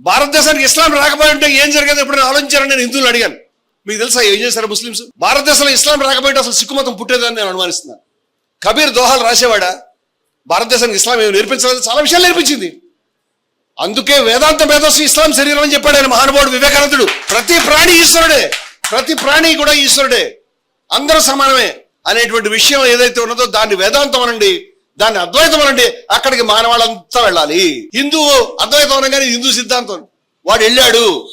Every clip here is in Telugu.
భారతదేశానికి ఇస్లాం రాకపోయి ఉంటే ఏం జరిగేది? ఎప్పుడైనా ఆలోచించారని నేను హిందువులు అడిగాను. మీకు తెలుసా ఏం చేశారు ముస్లిమ్స్? భారతదేశంలో ఇస్లాం రాకపోయింటే అసలు సిక్కు మతం పుట్టేదని నేను అనుమానిస్తున్నాను. కబీర్ దోహాలు రాసేవాడా? భారతదేశానికి ఇస్లాం ఏమి నేర్పించలేదు? చాలా విషయాలు నేర్పించింది. అందుకే వేదాంత మేధస్సు ఇస్లాం శరీరం అని చెప్పాడు ఆయన మహానుభావుడు వివేకానందుడు. ప్రతి ప్రాణి ఈశ్వరుడే. ప్రతి ప్రాణి కూడా ఈశ్వరుడే. అందరూ సమానమే అనేటువంటి విషయం ఏదైతే ఉన్నదో దాన్ని వేదాంతం అనండి. దాన్ని అద్వైతం అనండి అక్కడికి మానవాళ్ళంతా వెళ్ళాలి. హిందువు అద్వైతం అనగానే హిందూ సిద్ధాంతం. వాడు వెళ్ళాడు.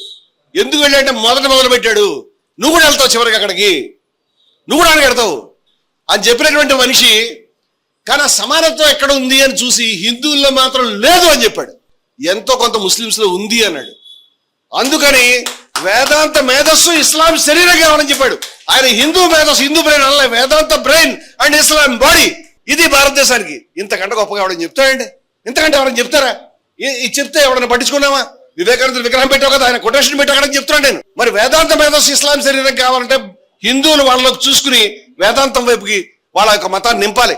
ఎందుకు వెళ్ళాడంటే మొదట మొదలు పెట్టాడు నువ్వు కూడా వెళ్తావు చివరికి అక్కడికి. నువ్వు కూడా వెళ్తావు. అని చెప్పినటువంటి మనిషి కానీ ఆ సమానత్వం ఎక్కడ ఉంది? అని చూసి హిందువుల్లో మాత్రం లేదు అని చెప్పాడు. ఎంతో కొంత ముస్లిమ్స్లో ఉంది అన్నాడు. అందుకని వేదాంత మేధస్సు ఇస్లాం శరీరం అని చెప్పాడు. ఆయన హిందూ మేధస్సు హిందూ బ్రెయిన్ అనలే Vedanta brain and Islam body. ఇది భారతదేశానికి. ఇంతకంటే గొప్పగా ఎవడని చెప్తాడండి? ఇంతకంటే ఎవరైనా చెప్తారా? ఈ- ఇది చెప్తే ఎవరైనా పట్టించుకున్నామా వివేకానంద విగ్రహం పెట్టావు కదా ఆయన కొటేషన్ పెట్టాకని చెప్తున్నాడు నేను. మరి వేదాంత మేధస్సు ఇస్లాం శరీరం కావాలంటే హిందువులు వాళ్ళలోకి చూసుకుని వేదాంతం వైపుకి వాళ్ళ యొక్క మతాన్ని నింపాలి.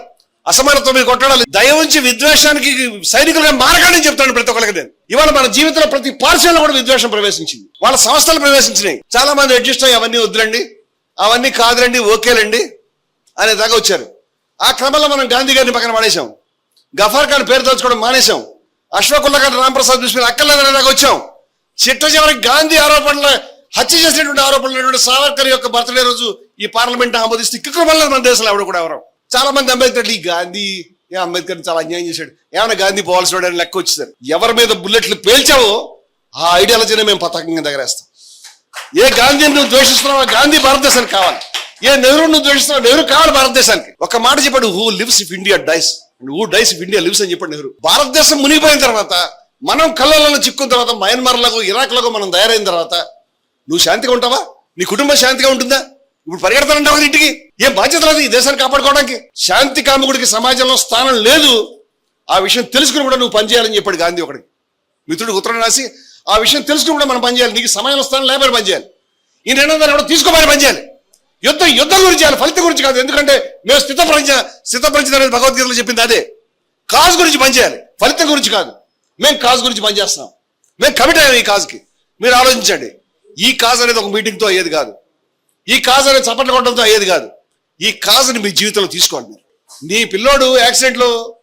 అసమానత్వం మీద కొట్టాలి దయ ఉంచి విద్వేషానికి సైనికులుగా మారగానే చెప్తాను ప్రతి ఒక్కరికి నేను. ఇవాళ మన జీవితంలో ప్రతి పార్శ్వంలో కూడా విద్వేషం ప్రవేశించింది. వాళ్ళ సంస్థలు ప్రవేశించినాయి. చాలా మంది అడ్జస్ట్ అయ్యి అవన్నీ వద్దులండి. అవన్నీ కాదులండి ఓకేలండి అనే దాకా వచ్చారు. ఆ క్రమంలో మనం గాంధీ గారిని పక్కన పడేసాం గఫార్ ఖాన్ పేరు తలుచుకోవడం మానేశాం. అశ్వకుల్లా ఖాన్ రాంప్రసాద్ బిస్మిల్ అక్కర్లేదనేదాకా వచ్చాం. చిట్ట చివరికి గాంధీ ఆరోపణల హత్య చేసినటువంటి ఆరోపణలు సావర్కర్ యొక్క బర్త్డే రోజు ఈ పార్లమెంట్ ఆమోదిస్తే ఇక్కడ మన దేశంలో ఎవడు కూడా ఎవరు. చాలా మంది అంబేద్కర్ ఈ గాంధీ ఏ అంబేద్కర్ చాలా అన్యాయం చేశాడు. ఏమైనా గాంధీ పోవాల్సిన వాడు అని లెక్క వచ్చేసారు. ఎవరి మీద బుల్లెట్లు పేల్చావో ఆ ఐడియాలజీనే మేము పతాకంగా దగ్గరేస్తాం. ఏ గాంధీని నువ్వు ద్వేషిస్తున్నావో గాంధీ భారతదేశానికి కావాలి. ఏ నెహ్రూను నువ్వు ద్వేషిస్తున్నావు? నెహ్రూ కావాలి భారతదేశానికి. ఒక మాట చెప్పాడు who lives if India dies and who dies if India lives అని చెప్పాడు నెహ్రూ. భారతదేశం మునిగిపోయిన తర్వాత మనం కళ్ళలలో చిక్కున్న తర్వాత మయన్మార్ లాగో ఇరాక్ లాగో మనం తయారైన తర్వాత నువ్వు శాంతిగా ఉంటావా? నీ కుటుంబం శాంతిగా ఉంటుందా? ఇప్పుడు పరిగెడతానంటావు ఇంటికి. ఏం బాధ్యత లేదు ఈ దేశాన్ని కాపాడుకోవడానికి. శాంతి కాముకుడికి సమాజంలో స్థానం లేదు. ఆ విషయం తెలుసుకుని కూడా నువ్వు పనిచేయాలని చెప్పాడు గాంధీ ఒకడికి. మిత్రుడికి ఉత్తరం రాసి ఆ విషయం తెలుసుకుని కూడా మనం పనిచేయాలి నీకు సమయం స్థానం లేబర్ పనిచేయాలి ఈ నిర్ణయం కూడా తీసుకోమని పనిచేయాలి యుద్ధం యుద్ధం గురించి చేయాలి ఫలితం గురించి కాదు. ఎందుకంటే మేము స్థితప్రజ్ఞ స్థితప్రజ్ఞ అనేది భగవద్గీతలో చెప్పింది అదే. కాజ్ గురించి పనిచేయాలి. ఫలితం గురించి కాదు. మేము కాజ్ గురించి పనిచేస్తున్నాం. మేము కమిట్ అయ్యాం ఈ కాజ్కి. మీరు ఆలోచించండి. ఈ కాజ్ అనేది ఒక మీటింగ్తో అయ్యేది కాదు. ఈ కాజ్ అనేది చప్పట్లు కొట్టడంతో అయ్యేది కాదు. ఈ కాజ్ని మీ జీవితంలో తీసుకోండి మీరు. నీ పిల్లోడు యాక్సిడెంట్లో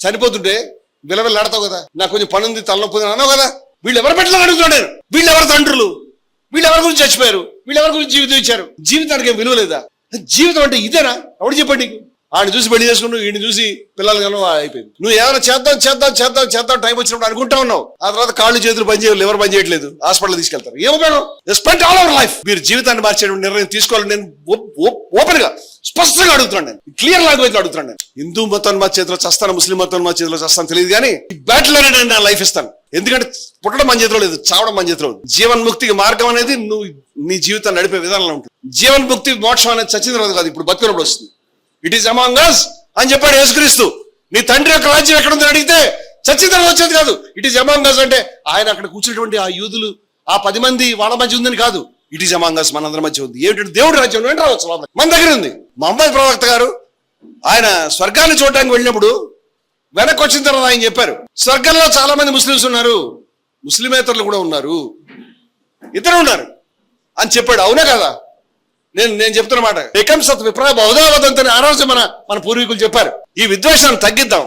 చనిపోతుంటే విలవిల్లాడతావు కదా. నాకు కొంచెం పని ఉంది తలనొప్పి అన్నావు కదా. వీళ్ళు ఎవరు పెట్టలేదు అడుగుతున్నాడు నేను? వీళ్ళు ఎవరు తండ్రులు? వీళ్ళు ఎవరి గురించి చచ్చిపోయారు? వీళ్ళు ఎవరి గురించి జీవితం ఇచ్చారు? జీవితానికి ఏం విలువ లేదా? జీవితం అంటే ఇదేనా? ఎవడు చెప్పండి? ఆయన చూసి పెళ్ళి చేసుకున్నావు వీడిని చూసి పిల్లలు కన్నా అయిపోయింది. నువ్వు ఏమైనా చేద్దాం చేద్దాం చేద్దాం చేద్దాం టైం వచ్చినప్పుడు అనుకుంటా ఉన్నావు. ఆ తర్వాత కాళ్ళు చేతులు పని చేయవు లివర్ పని చేయట్లేదు. హాస్పిటల్ తీసుకెళ్తారు. ఏమో స్పెండ్ ఆల్ అవర్ లైఫ్ మీరు జీవితాన్ని మార్చే నిర్ణయం తీసుకోవాలని నేను ఓపెన్గా స్పష్టంగా అడుగుతున్నాను నేను. క్లియర్ లాంగ్వేజ్లో అడుగుతున్నాను నేను. హిందూ మతాన్ని మా చేతిలో చస్తాను? ముస్లిం మతాన్ని మా చేతిలో చస్తాను? తెలియదు కానీ బ్యాటిల్ అనే నేను నా లైఫ్ ఇస్తాను. ఎందుకంటే పుట్టడం మన చేతిలో లేదు చావడం మన చేతిలో జీవన్ ముక్తికి మార్గం అనేది నువ్వు నీ జీవితాన్ని నడిపే విధానంలో ఉంటుంది. జీవన్ ముక్తి మోక్షం అనేది చచ్చిన తర్వాత కాదు ఇప్పుడు బతుకున్నప్పుడు వస్తుంది. ఇట్ ఈస్ అమాంగ్ అస్ అని చెప్పాడు యేసుక్రీస్తు. నీ తండ్రి యొక్క రాజ్యం ఎక్కడ ఉందని అడిగితే చచ్చిన తర్వాత వచ్చేది కాదు. ఇట్ ఈస్ అమాంగ్ అస్ అంటే ఆయన అక్కడ కూర్చున్నటువంటి ఆ యూదులు ఆ పది మంది వాళ్ళ మధ్య ఉందని కాదు. ఇట్ ఈస్ అమాంగ్ అస్ మనందరి మధ్య ఉంది. ఏమిటంటే దేవుడి రాజ్యం రావచ్చు మన దగ్గర ఉంది. మా అమ్మాయి ప్రవక్త గారు ఆయన స్వర్గాన్ని చూడడానికి వెళ్ళినప్పుడు వెనక్కి వచ్చిన తర్వాత ఆయన చెప్పారు స్వర్గంలో చాలా మంది ముస్లిమ్స్ ఉన్నారు ముస్లిమేతరులు కూడా ఉన్నారు ఇద్దరు ఉన్నారు. అని చెప్పాడు అవునా కదా? నేను నేను చెప్తున్నమాట ఏకం సత్ విప్రా బహుదావదంతని ఆ రోజు మన మన పూర్వీకులు చెప్పారు. ఈ విద్వేషాన్ని తగ్గిద్దాం